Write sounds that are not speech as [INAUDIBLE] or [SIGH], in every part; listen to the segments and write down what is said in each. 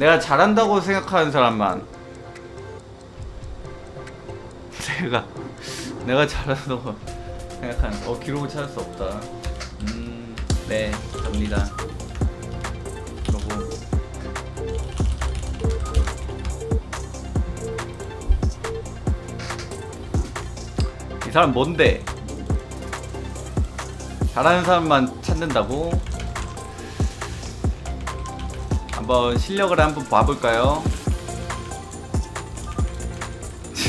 내가 잘한다고 생각하는 사람만. 내가 내가 잘한다고 생각하는 어 기록을 찾을 수 없다. 음네 갑니다. 여보 이 사람 뭔데? 잘하는 사람만 찾는다고 한번 실력을 한번 봐볼까요?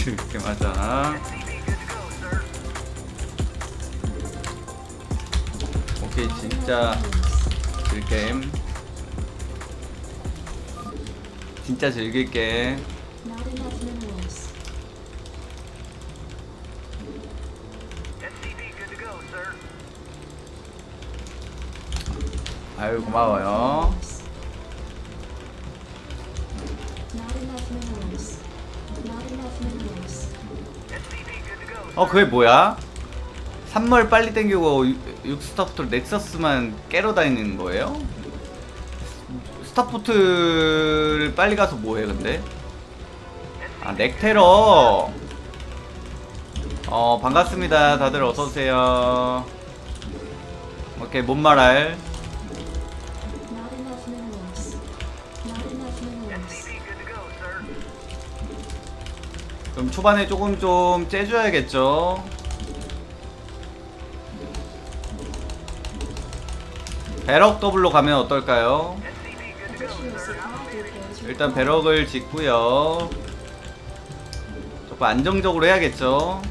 이렇게 맞아. 오케이 진짜 즐겜. 진짜 즐길게. 아유 고마워요. 어 그게 뭐야? 3멀 빨리 땡기고 6스타포트 넥서스만 깨러 다니는 거예요? 스타포트를 빨리 가서 뭐해 근데? 아 넥테러 어 반갑습니다 다들 어서오세요 오케이 뭔 말할 그럼 초반에 조금 좀 째줘야겠죠 배럭 더블로 가면 어떨까요? 일단 배럭을 짓고요. 조금 안정적으로 해야겠죠.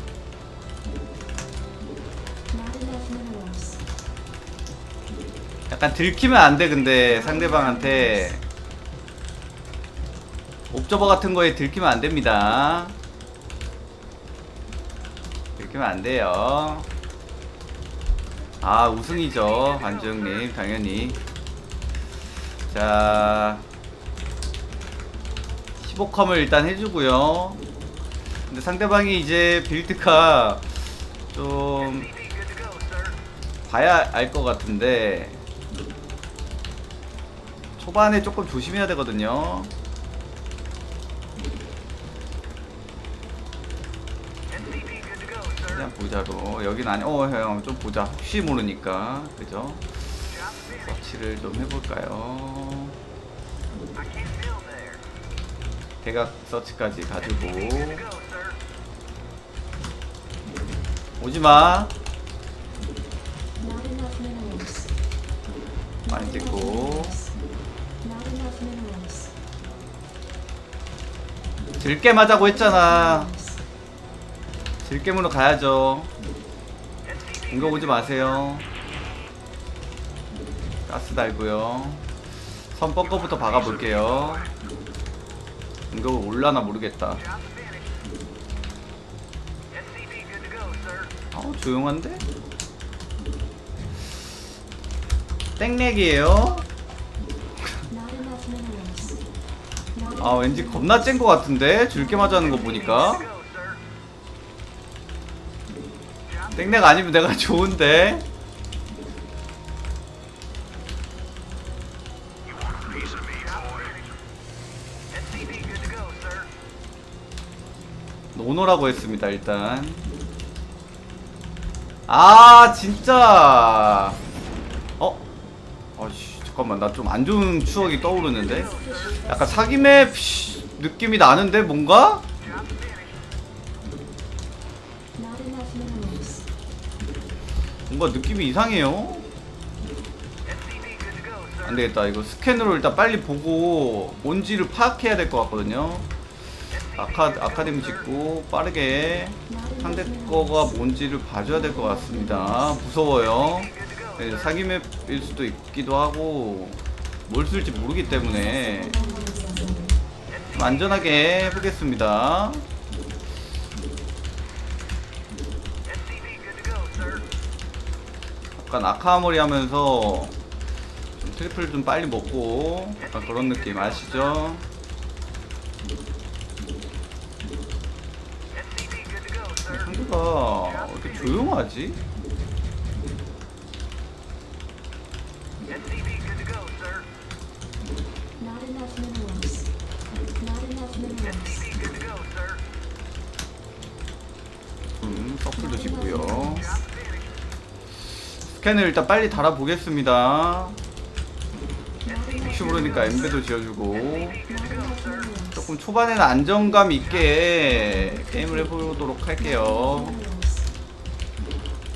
약간 들키면 안 돼 근데 상대방한테 옵저버 같은 거에 들키면 안 됩니다. 들키면 안 돼요. 아 우승이죠 반주영님 당연히. 자 15컴을 일단 해주고요. 근데 상대방이 이제 빌드가 좀. 봐야 알 것 같은데 초반에 조금 조심해야 되거든요. 그냥 보자로 여긴 아니 어형 좀 보자 혹시 모르니까 그죠? 서치를 좀 해볼까요? 대각 서치까지 가지고. 오지마. 많이 찍고 minerals. 질겜하자고 했잖아. 질겜으로 가야죠. 공격 오지 마세요. 가스 달고요. 선 벙커부터 박아볼게요. 공격을 올라나 모르겠다. 아우 조용한데? 땡렉이에요? 아 왠지 겁나 쨍 거 같은데? 줄게 맞아하는 거 보니까 땡렉 아니면 내가 좋은데? 오너라고 했습니다 일단 아 진짜 어? 아씨 잠깐만 나 좀 안 좋은 추억이 떠오르는데 약간 사기맵 씨, 느낌이 나는데 뭔가? 뭔가 느낌이 이상해요 SCV good to go, sir. 안 되겠다 이거 스캔으로 일단 빨리 보고 뭔지를 파악해야 될 것 같거든요 아카, 아카데미 짓고 빠르게 Not 상대 enough 거가 minerals. 뭔지를 봐줘야 될 것 같습니다 무서워요 네, sir. 사기 맵일 수도 있기도 하고 뭘 쓸지 모르기 때문에 좀 안전하게 해보겠습니다 약간 아카아머리 하면서 좀 트리플 좀 빨리 먹고 약간 그런 느낌 아시죠? 상대가 왜 이렇게 조용하지? 스캔을 일단 빨리 달아보겠습니다. 혹시 모르니까 엠베도 지어주고 조금 초반에는 안정감 있게 게임을 해보도록 할게요.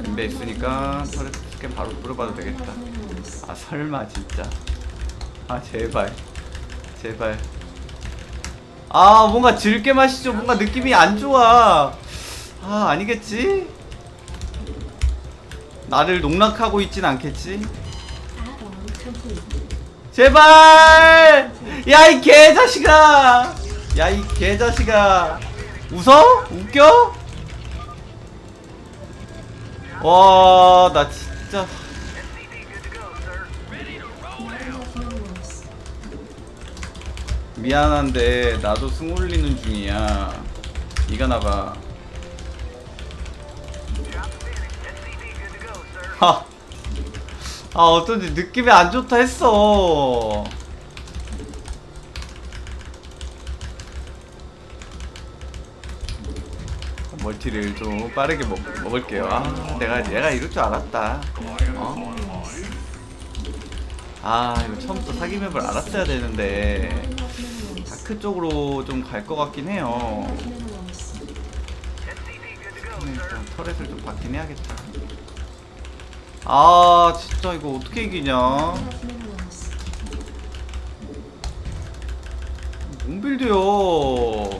엠베 있으니까 터렛 스캔 바로 뿌려봐도 되겠다. 아 설마 진짜. 아 제발 제발. 아 뭔가 질게 마시죠. 뭔가 느낌이 안 좋아. 아 아니겠지? 나를 농락하고 있진 않겠지? Complete. 제발! 야 이 개자식아! 야 이 개자식아! 웃어? 웃겨? 와, 나 진짜. 미안한데 나도 승 올리는 중이야. 이가 나가. 하. 아 어쩐지 느낌이 안 좋다 했어. 멀티를 좀 빠르게 먹, 먹을게요. 아 내가 얘가 이럴 줄 알았다. 어? 아 이거 처음부터 사기 맵을 알았어야 되는데. 다크 쪽으로 좀 갈 것 같긴 해요. 네. 일단 터렛을 좀 받긴 해야겠다. 아 진짜 이거 어떻게 이기냐? Enough minerals. 뭔 빌드요?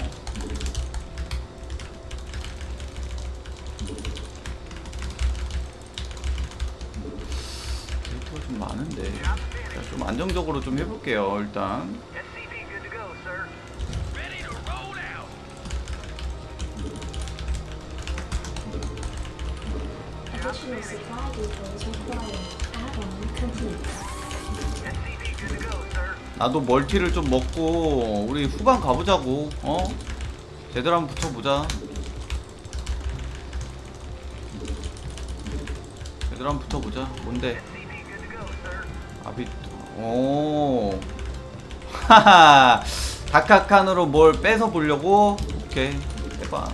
데이터가 좀 많은데 자, 좀 안정적으로 좀 해볼게요 일단 나도 멀티를 좀 먹고 우리 후반 가보자고 어? 제대로 한번 붙여보자 제대로 한번 붙어보자 뭔데. 아비 오 하하 다카칸으로 뭘 뺏어 보려고 오케이 해봐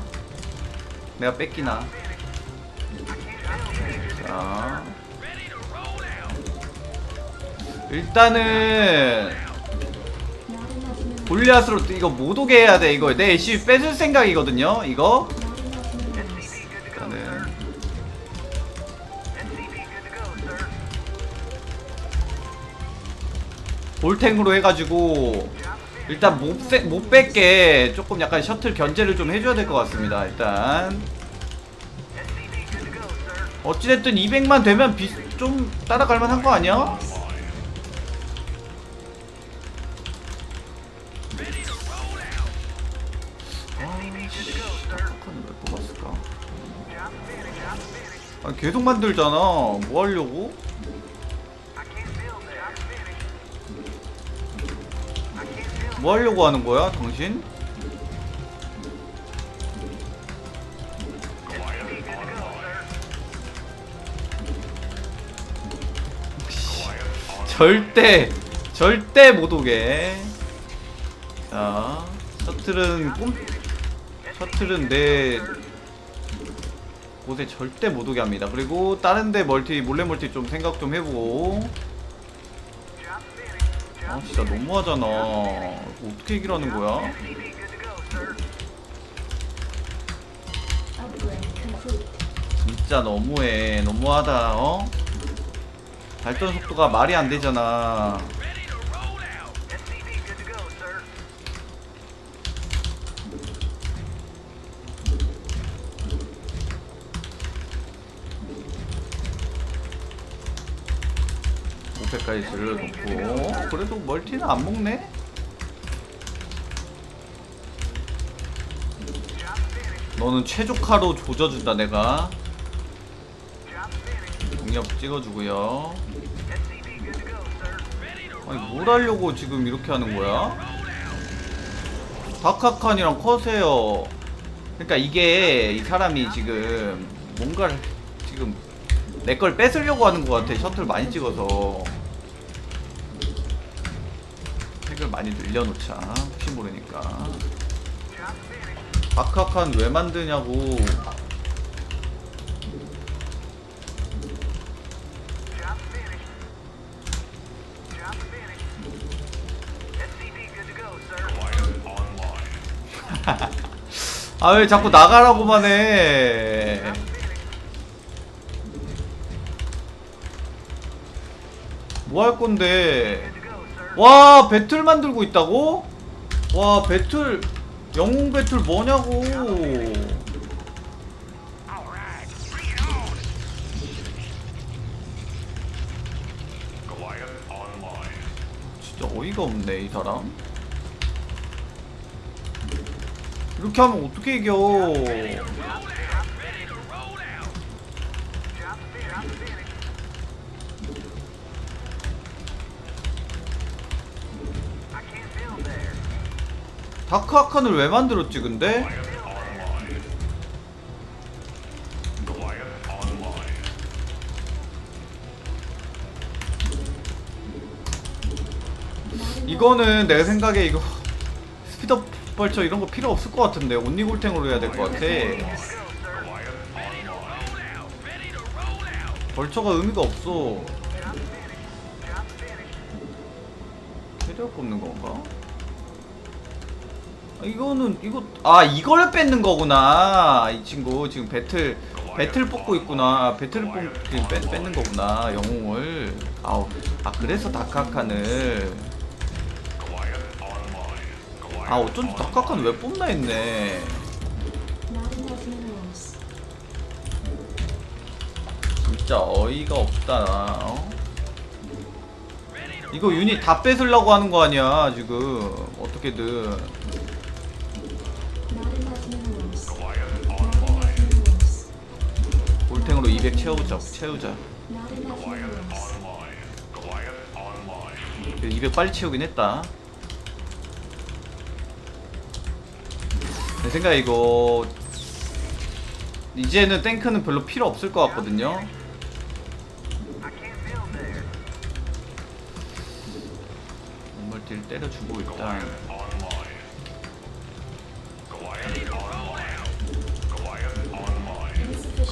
내가 뺏기나 자 일단은. 골리앗으로 이거 못 오게 해야 돼 이거 내 애쉬 뺏을 생각이거든요 이거 일단은 sir. 볼탱으로 해가지고 일단 못, 뺏- 못 뺏게 조금 약간 셔틀 견제를 좀 해줘야 될 것 같습니다 일단 어찌됐든 200만 되면 비, 좀 따라갈 만 한 거 아니야? 아니, 계속 만들잖아 뭐 하려고? 뭐 하려고 하는 거야 당신? 절대 절대 못 오게 자 셔틀은 꼼 셔틀은 내 곳에 절대 못 오게 합니다 그리고 다른 데 멀티 몰래 멀티 좀 생각 좀 해보고. 아 진짜 너무하잖아 어떻게 이기라는 거야? 진짜 너무해 너무하다 어? 발전 속도가 말이 안 되잖아. 오페까지 질러놓고 그래도 멀티는 안 먹네? 너는 최적화로 조져준다 내가 공략 찍어주고요. 아니 뭘 하려고 지금 이렇게 하는 거야? 다카칸이랑 커세요 그러니까 이게 이 사람이 지금 뭔가를 지금 내 걸 뺏으려고 하는 것 같아 셔틀 많이 찍어서 색을 많이 늘려놓자 혹시 모르니까. 다카칸 왜 만드냐고 아 왜 자꾸 나가라고만 해? 뭐 할 건데? 와 배틀 만들고 있다고? 와 배틀 영웅 배틀 뭐냐고? 진짜 어이가 없네 이 사람 이렇게 하면 어떻게 이겨 다크 아칸을 왜 만들었지 근데? 이거는 내 생각에 이거 벌처 이런 거 필요 없을 것 같은데 온니골탱으로 해야 될 것 같아. 벌처가 의미가 없어. 캐리어 뽑는 건가? 아, 이거는 이거 아 이걸 뺏는 거구나. 이 친구 지금 배틀 배틀 뽑고 있구나. 배틀을 뽑 지금 뺏, 뺏는 거구나 영웅을. 아우 아 그래서 다카칸을 아 어쩐지 다카칸 왜 뽑나 했네. 진짜 어이가 없다 어? 이거 유닛 다 뺏으려고 하는 거 아니야 지금 어떻게든. 볼탱으로 200 채우자 채우자 Not enough minerals. 200 빨리 채우긴 했다. 내 생각에 이거 이제는 탱크는 별로 필요 없을 것 같거든요. 물딜 때려주고 일단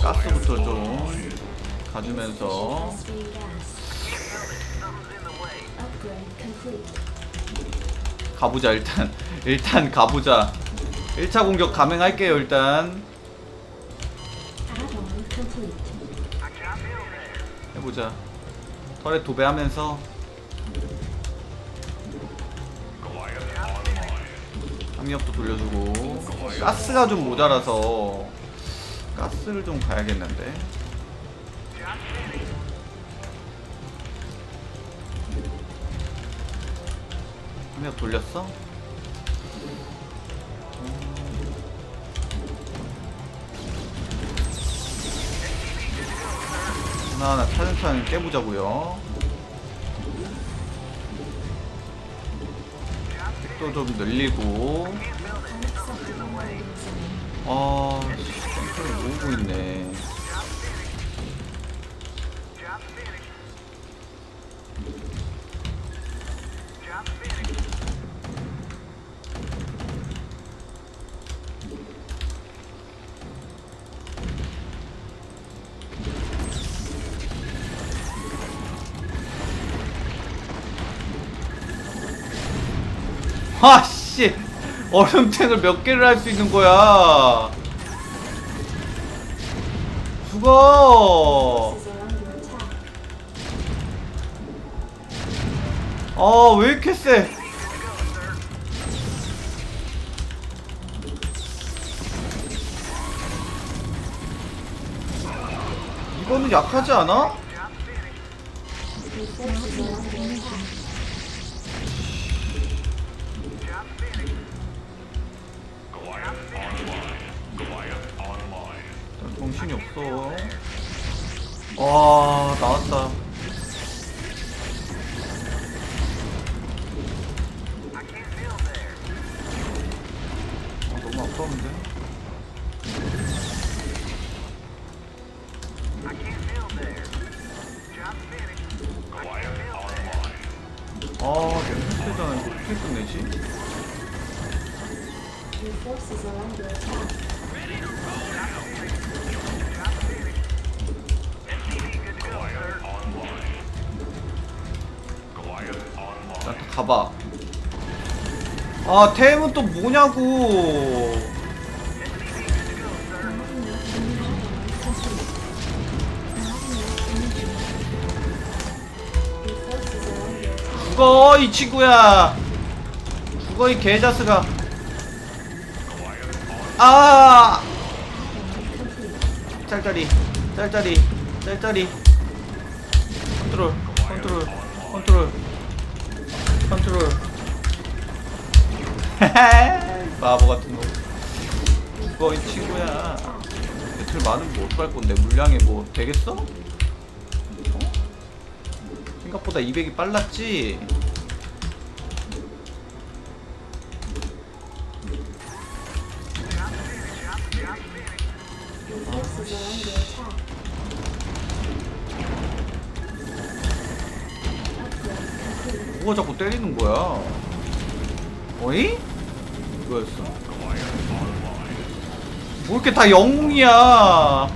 가스부터 좀 가주면서. 가보자 일단 [LAUGHS] 일단 가보자 1차 공격 감행할게요 일단. 해보자 털에 도배하면서 학력도 돌려주고 가스가 좀 모자라서 가스를 좀 가야겠는데 학력 돌렸어? 하나하나 차근차근 깨보자고요 또 좀 늘리고. 아 씨, 탱크를 모으고 있네 아씨 얼음탱을 몇 개를 할 수 있는 거야 죽어 Forces are under attack. 아왜 이렇게 세 이거는 약하지 않아? 없어 와 나왔다 아 템은 또 뭐냐고. 죽어 이 친구야. 죽어 이 개자스가 아! 짤짤이 짤짤이 짤짤이 컨트롤 컨트롤 컨트롤 컨트롤. [LAUGHS] 바보 같은 놈 죽어 이 친구야 배틀 많은 거 어떡할 건데 물량이 뭐 되겠어? 어? 생각보다 200이 빨랐지? Complete. 누가 자꾸 때리는 거야? 어이? 뭐였어? 뭐 이렇게 다 영웅이야?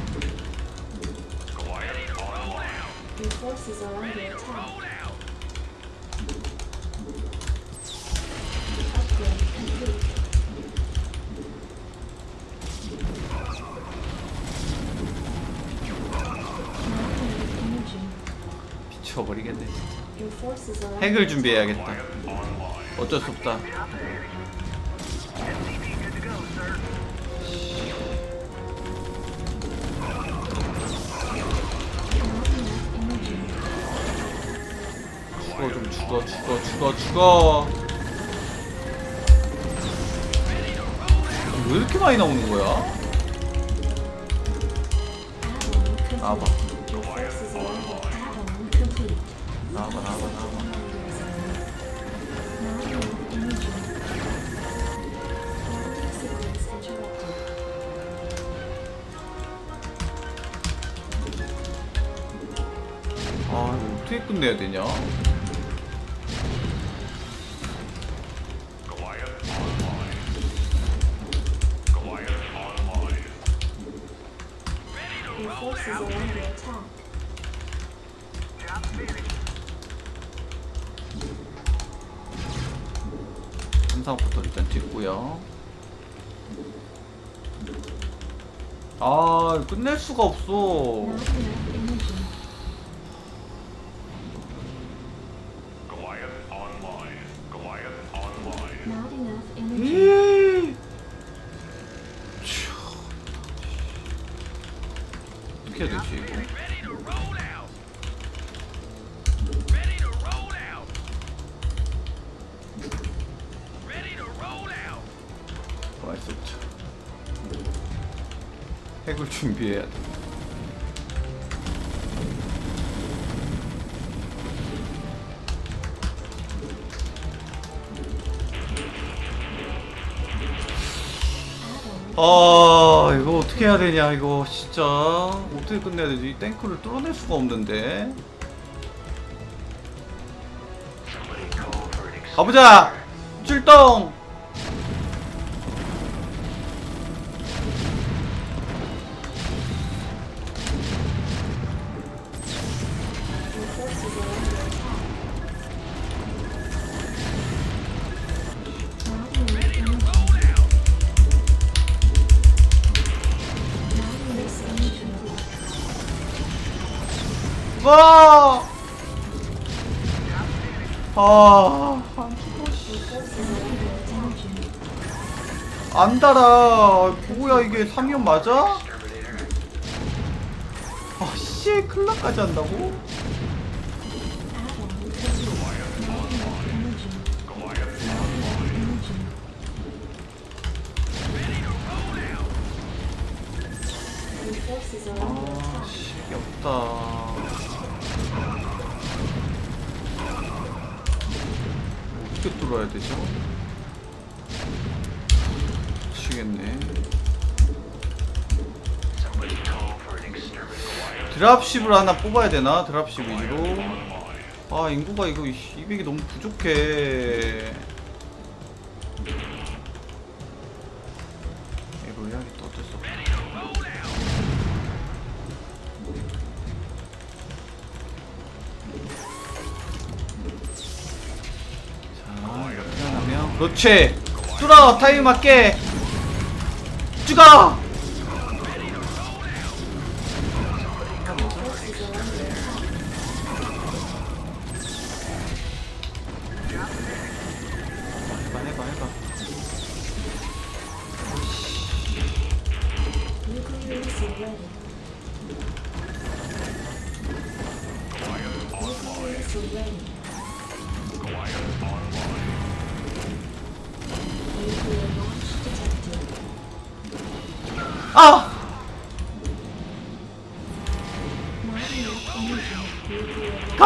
미쳐버리겠네. 핵을 준비해야겠다. 어쩔 수 없다. 죽어 좀 죽어 죽어 죽어 죽어. 왜 이렇게 많이 나오는 거야? 나와봐. 나와봐 나와봐 나와봐. 아 이거 어떻게 끝내야 되냐? 수가 없어. 치. 어떻게 해야 되지 이거? 준비해야 돼. 아 이거 어떻게 해야 되냐 이거 진짜. 어떻게 끝내야 되지? 이 탱크를 뚫어낼 수가 없는데. 가보자! 출동 under attack. 안 달아. 뭐야, 이게 3연 맞아? 아, 씨, 클라까지 한다고? 아. 씨, 없다. 어떻게 뚫어야 되죠? 미치겠네. 드랍십을 하나 뽑아야 되나? 드랍십 위주로. 아, 인구가 이거 200이 너무 부족해. 그렇지. 뚫어 타이밍 맞게. 죽어.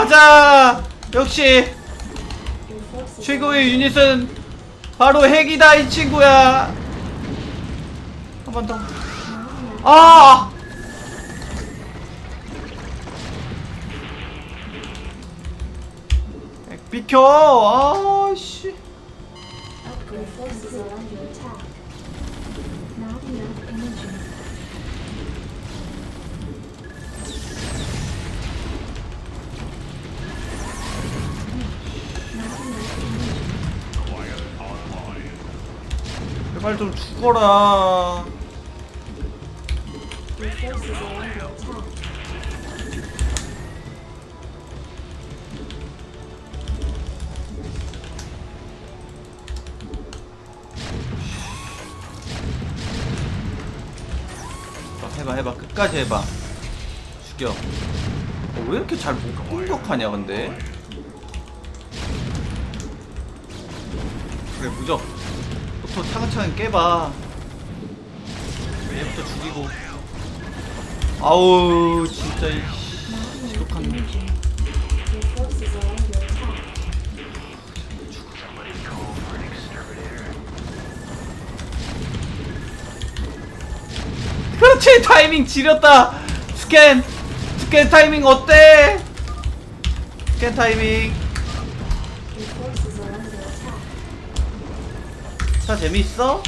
가자! 역시 최고의 유닛은 바로 핵이다 이 친구야. 한 번 더. 아! 핵 비켜! 아씨. 제발 좀 죽어라. 해봐 해봐 끝까지 해봐. 죽여. 어, 왜 이렇게 잘 못 공격하냐 근데? 그래 무적. 부터 차근차근 깨봐. 얘부터 죽이고. 아우 진짜 이 지독한. 그렇지 타이밍 지렸다. 스캔 스캔 타이밍 어때? 스캔 타이밍. 차 재밌어?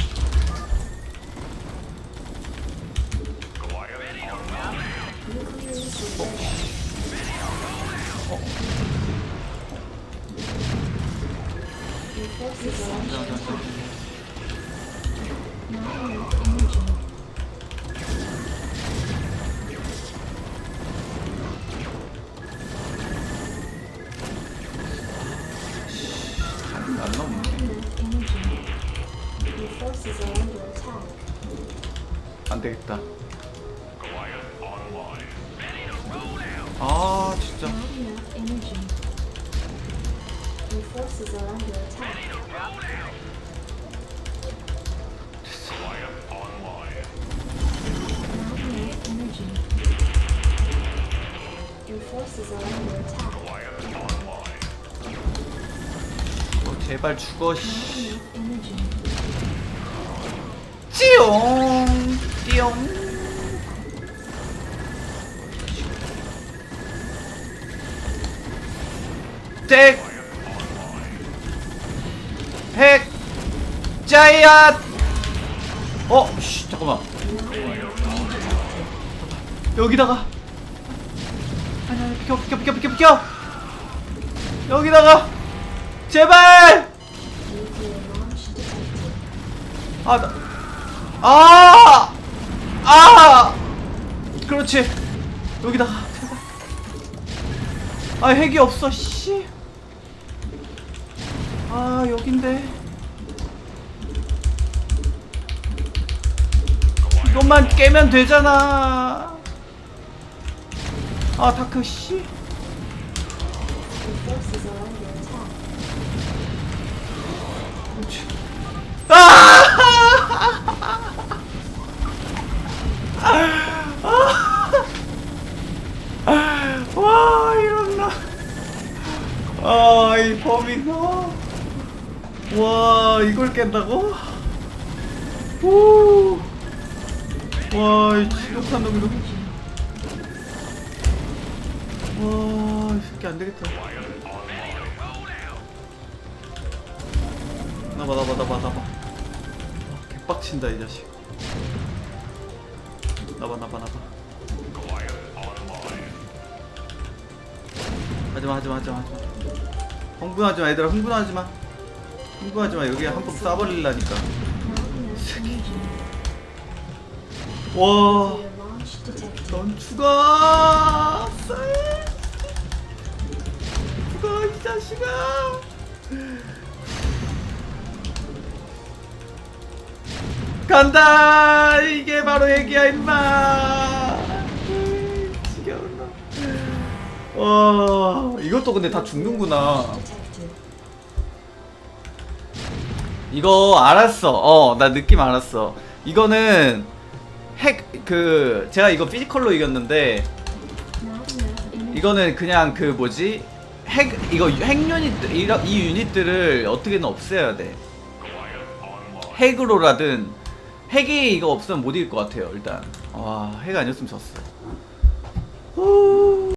Nuclear 안 되겠다. 아 진짜. 어, 제발 죽어. 씨. 잭. 핵. 자이앗. 어, 씨, 잠깐만. 여기다가. 아니, 아니, 비켜, 비켜, 비켜, 비켜, 비켜. 여기다가. 제발. 아, 나, 아, 아, 그렇지. 여기다가 제발. 아, 핵이 없어, 씨. 아, 여긴데. 이것만 깨면 되잖아. 아, 다크 씨. 깬다고? 와이 지독한 놈이로 와이 새끼 안 되겠다. 나봐 나봐 나봐 나봐. 와, 개빡친다 이 자식. 나봐 나봐 나봐. 하지마 하지마 하지마 하지마. 흥분하지 마 얘들아. 흥분하지 마 흥분하지마 여기 한 번 쏴버릴라니까. Not enough energy. 와 Nuclear launch detected. 넌 죽어! 죽어 이 자식아! 간다! 이게 바로 애기야 임마! 지겨운 놈 와 이것도 근데 다 죽는구나 이거 알았어. 어 나 느낌 알았어. 이거는 핵 그 제가 이거 피지컬로 이겼는데. 이거는 그냥 그 뭐지? 핵 이거 핵 유닛 이러- 이 유닛들을 어떻게든 없애야 돼. 핵으로라든. 핵이 이거 없으면 못 이길 것 같아요 일단. 와 핵 아니었으면 졌어. 후